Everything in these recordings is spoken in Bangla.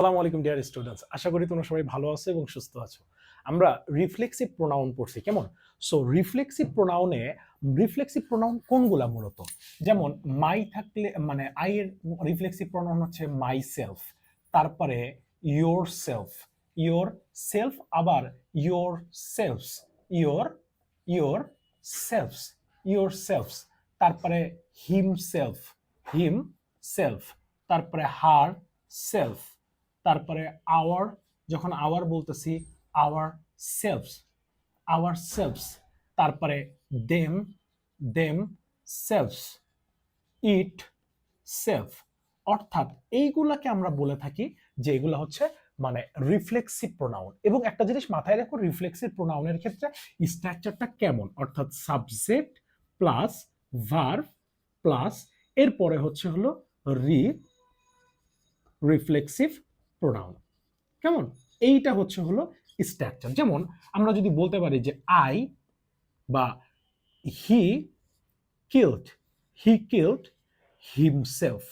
আসসালামু আলাইকুম ডিয়ার স্টুডেন্টস আশা করি তোমরা সবাই ভালো আছো এবং সুস্থ আছো। আমরা রিফ্লেক্সিভ প্রোনাউন পড়ছি, কেমন? সো রিফ্লেক্সিভ প্রোনাউনে রিফ্লেক্সিভ প্রোনাউন কোনগুলা মূলত? যেমন মাই থাকলে মানে আই এর রিফ্লেক্সিভ প্রোনাউন হচ্ছে মাই সেলফ তারপরে ইয়োর সেলফ ইয়োর সেলফ আবার yourselves your yourselves yourselves তারপরে হিম সেলফ হিম সেলফ তারপরে হার সেলফ তারপরে আওয়ার যখন আওয়ার বলতেছি আওয়ার সেলফস আওয়ার সেলফস তারপরে them themselves itself অর্থাৎ এইগুলাকে আমরা বলে থাকি যে এগুলো হচ্ছে মানে রিফ্লেক্সিভ প্রোনাউন এবং একটা জিনিস মাথায় রাখো রিফ্লেক্সিভ প্রোনাউনের ক্ষেত্রে স্ট্রাকচারটা কেমন? অর্থাৎ সাবজেক্ট প্লাস ভার্ভ প্লাস এরপরে হচ্ছে হলো রি রিফ্লেক্সিভ প্রোনাউন কেমন? এইটা হচ্ছে হলো স্ট্রাকচার যেমন আমরা যদি বলতে পারি যে আই বা he killed he killed himself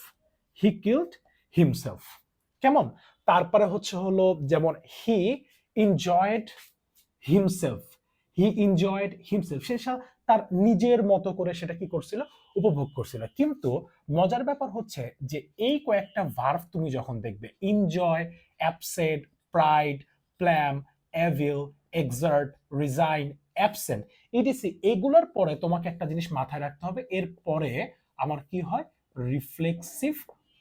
he killed himself কেমন? তারপরে হচ্ছে হলো যেমন he enjoyed himself he enjoyed himself সা- তার নিজের মতো করে সেটা কি করছিল? উপভোগ করছিল। কিন্তু মজার ব্যাপার হচ্ছে যে এই কয়েকটা ভার্ভ তুমি যখন দেখবে enjoy upset pride plume avail exert resign absent etc এগুলোর পরে তোমাকে একটা জিনিস মাথায় রাখতে হবে। এর পরে আমার কি হয়? রিফ্লেক্সিভ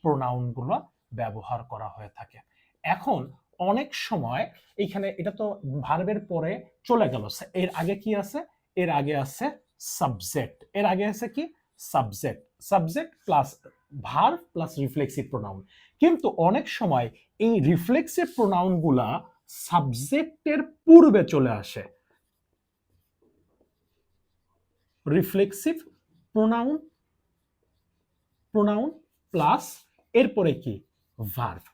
প্রোনাউনগুলো ব্যবহার করা হয়ে থাকে। এখন অনেক সময় এইখানে এটা তো ভার্বের পরে চলে গেল। এর আগে কি আছে? এর আগে আছে সাবজেক্ট এর আগে আছে কি? Subject subject plus verb plus reflexive pronoun কিন্তু অনেক সময় এই রিফ্লেক্সিভ প্রোনাউনগুলা সাবজেক্টের পূর্বে চলে আসে। রিফ্লেক্সিভ প্রোনাউন প্রোনাউন প্লাস এরপরে কি? ভার্ব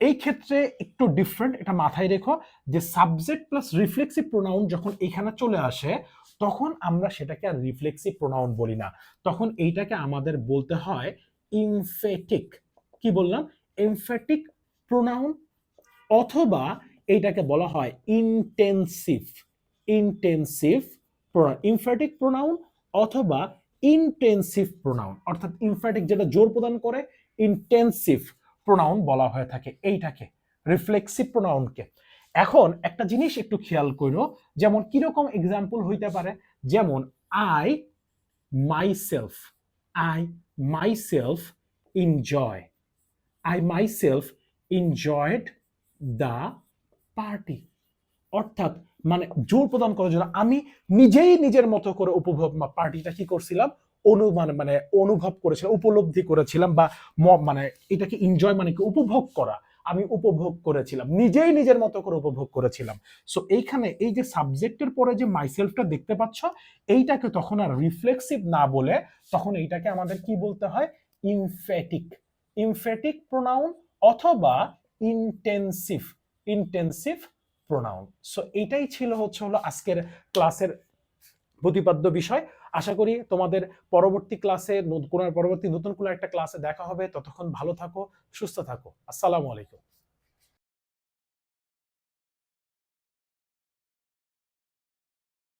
এই ক্ষেত্রে একটু ডিফারেন্ট এটা মাথায় রেখো যে সাবজেক্ট প্লাস রিফ্লেক্সিভ প্রোনাউন যখন এখানে চলে আসে, তখন আমরা সেটাকে আর রিফ্লেক্সিভ প্রোনাউন বলি না। তখন এইটাকে আমাদের বলতে হয় ইমফেটিক কি বললাম? এমফেটিক প্রোনাউন অথবা এইটাকে বলা হয় intensive intensive pronoun emphatic pronoun অথবা ইনটেনসিভ প্রোনাউন অর্থাৎ ইমফ্যাটিক যেটা জোর প্রদান করে ইনটেনসিভ প্রোনাউন বলা হয়ে থাকে এইটাকে রিফ্লেক্সিভ প্রোনাউনকে এখন একটা জিনিস একটু খেয়াল করো, যেমন কীরকম এক্সাম্পল হইতে পারে, যেমন I myself I myself enjoy I myself enjoyed the party অর্থাৎ মানে জোর প্রদান করার জন্য আমি নিজেই নিজের মতো করে উপভোগ পার্টিটা কি করছিলাম অনুমান মানে অনুভব করেছিলাম, উপলব্ধি করেছিলাম বা মানে এটাকে এনজয় মানে কি উপভোগ করা। আমি উপভোগ করেছিলাম, নিজেই নিজের মতো করে উপভোগ করেছিলাম। সো এইখানে এই যে সাবজেক্টের পরে যে মাইসেলফটা দেখতে পাচ্ছ, এইটাকে তখন আর রিফ্লেক্সিভ না বলে তখন এইটাকে আমাদের কি বলতে হয়? ইমফেটিক ইমফেটিক প্রোনাউন অথবা ইনটেনসিভ ইনটেনসিভ প্রোনাউন সো এটাই ছিল হচ্ছে হলো আজকের ক্লাসের প্রতিপাদ্য বিষয়। আশা করি তোমাদের পরবর্তী ক্লাসে কোনো পরবর্তী নতুন কোনো একটা ক্লাসে দেখা হবে। ততক্ষণ ভালো থাকো, সুস্থ থাকো। আসসালামু আলাইকুম।